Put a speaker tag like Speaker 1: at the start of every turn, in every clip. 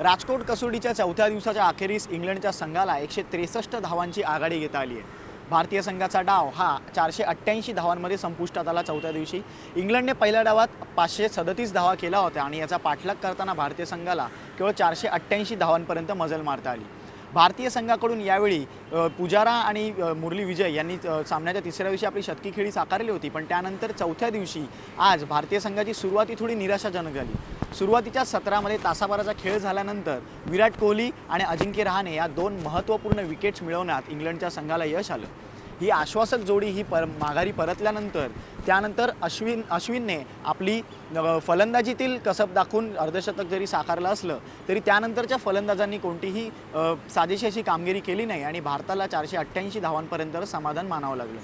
Speaker 1: राजकोट कसोटीच्या चौथ्या दिवसाच्या अखेरीस इंग्लंडच्या संघाला एकशे त्रेसष्ट धावांची आघाडी घेता आली आहे. भारतीय संघाचा डाव हा चारशे अठ्ठ्याऐंशी धावांमध्ये संपुष्टात आला चौथ्या दिवशी. इंग्लंडने पहिल्या डावात पाचशे सदतीस धावा केला होता आणि याचा पाठलाग करताना भारतीय संघाला केवळ चारशे अठ्ठ्याऐंशी धावांपर्यंत मजल मारता आली. भारतीय संघाकडून यावेळी पुजारा आणि मुरली विजय यांनी सामन्याच्या तिसऱ्या दिवशी आपली शतकी खेळी साकारली होती पण त्यानंतर चौथ्या दिवशी आज भारतीय संघाची सुरुवाती थोडी निराशाजनक झाली. सुरुवातीच्या सत्रामध्ये तासाभराचा खेळ झाल्यानंतर विराट कोहली आणि अजिंक्य रहाणे या दोन महत्त्वपूर्ण विकेट्स मिळवण्यात इंग्लंडच्या संघाला यश आलं. ही आश्वासक जोडी ही पर माघारी परतल्यानंतर त्यानंतर अश्विन अश्विनने आपली फलंदाजीतील कसब दाखवून अर्धशतक जरी साकारलं असलं तरी त्यानंतरच्या फलंदाजांनी कोणतीही साजेशी अशी कामगिरी केली नाही आणि भारताला चारशे अठ्ठ्याऐंशी धावांपर्यंत समाधान मानावं लागलं.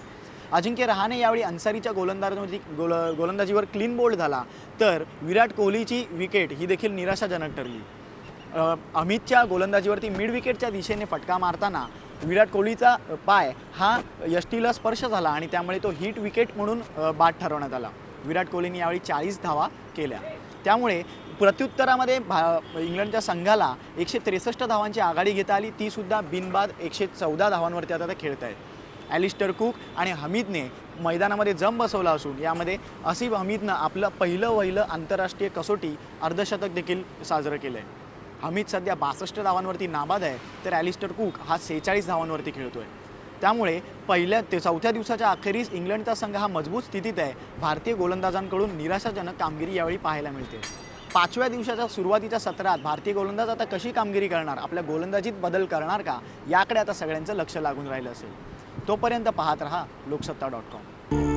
Speaker 1: अजिंक्य रहाणे यावेळी अन्सारीच्या गोलंदाजी गोल गोलंदाजीवर क्लीन बोल्ड झाला. तर विराट कोहलीची विकेट ही देखील निराशाजनक ठरली. अमितच्या गोलंदाजीवरती मिड विकेटच्या दिशेने फटका मारताना विराट कोहलीचा पाय हा यष्टीला स्पर्श झाला आणि त्यामुळे तो हिट विकेट म्हणून बाद ठरवण्यात आला. विराट कोहलीने यावेळी चाळीस धावा केल्या. त्यामुळे प्रत्युत्तरामध्ये भा इंग्लंडच्या संघाला एकशे त्रेसष्ट धावांची आघाडी घेता आली. तीसुद्धा बिनबाद एकशे चौदा धावांवरती आता ते खेळत आहेत ॲलिस्टर कुक आणि हमीदने मैदानामध्ये जम बसवला असून यामध्ये असिफ हमीदनं आपलं पहिलं वहिलं आंतरराष्ट्रीय कसोटी अर्धशतक देखील साजरं केलं आहे हमीद सध्या बासष्ट धावांवरती नाबाद आहे तर ॲलिस्टर कुक हा सेहेचाळीस धावांवरती खेळतो आहे त्यामुळे पहिल्या ते चौथ्या दिवसाच्या अखेरीस इंग्लंडचा संघ हा मजबूत स्थितीत आहे. भारतीय गोलंदाजांकडून निराशाजनक कामगिरी यावेळी पाहायला मिळते. पाचव्या दिवसाच्या सुरुवातीच्या सत्रात भारतीय गोलंदाज आता कशी कामगिरी करणार? आपल्या गोलंदाजीत बदल करणार का? याकडे आता सगळ्यांचं लक्ष लागून राहिलं असेल. तोपर्यंत पाहत रहा लोकसत्ता डॉट कॉम.